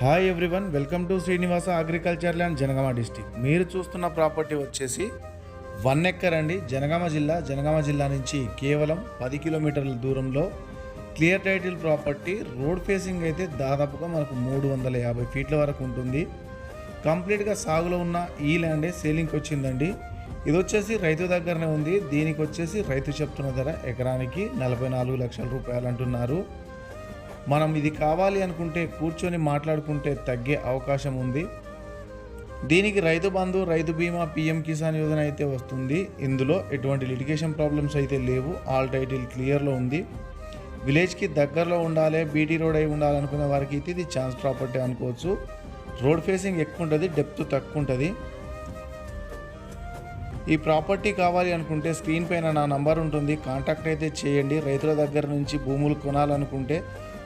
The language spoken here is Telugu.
Hi everyone welcome to Srinivasa agriculture land Janagama district మీరు చూస్తున్న ప్రాపర్టీ వచ్చేసి వన్ ఎక్కర్ అండి. జనగామ జిల్లా జనగామ జిల్లా నుంచి కేవలం పది కిలోమీటర్ల దూరంలో clear title property. Road facing అయితే దాదాపుగా మనకు మూడు వందల యాభై ఫీట్ల వరకు ఉంటుంది. కంప్లీట్గా సాగులో ఉన్న ఈ ల్యాండే సేలింగ్కి వచ్చిందండి. ఇది వచ్చేసి రైతు దగ్గరనే ఉంది. దీనికి వచ్చేసి రైతు చెప్తున్న ధర ఎకరానికి నలభై నాలుగు లక్షల రూపాయలు అంటున్నారు. మనం ఇది కావాలి అనుకుంటే కూర్చొని మాట్లాడుకుంటే తగ్గే అవకాశం ఉంది. దీనికి రైతు బంధు రైతు బీమా పిఎం కిసాన్ యోజన అయితే వస్తుంది. ఇందులో ఎటువంటి లిటిగేషన్ ప్రాబ్లమ్స్ అయితే లేవు. ఆల్ టైటిల్ క్లియర్లో ఉంది. విలేజ్కి దగ్గరలో ఉండాలి బీటీ రోడ్ అయి ఉండాలనుకునే వారికి అయితే ఇది ఛాన్స్ ప్రాపర్టీ అనుకోవచ్చు. రోడ్ ఫేసింగ్ ఎక్కువ ఉంటుంది డెప్త్ తక్కువ ఉంటుంది. ఈ ప్రాపర్టీ కావాలి అనుకుంటే స్క్రీన్ పైన నా నంబర్ ఉంటుంది. కాంటాక్ట్ అయితే చేయండి. రైతుల దగ్గర నుంచి భూములు కొనాలనుకుంటే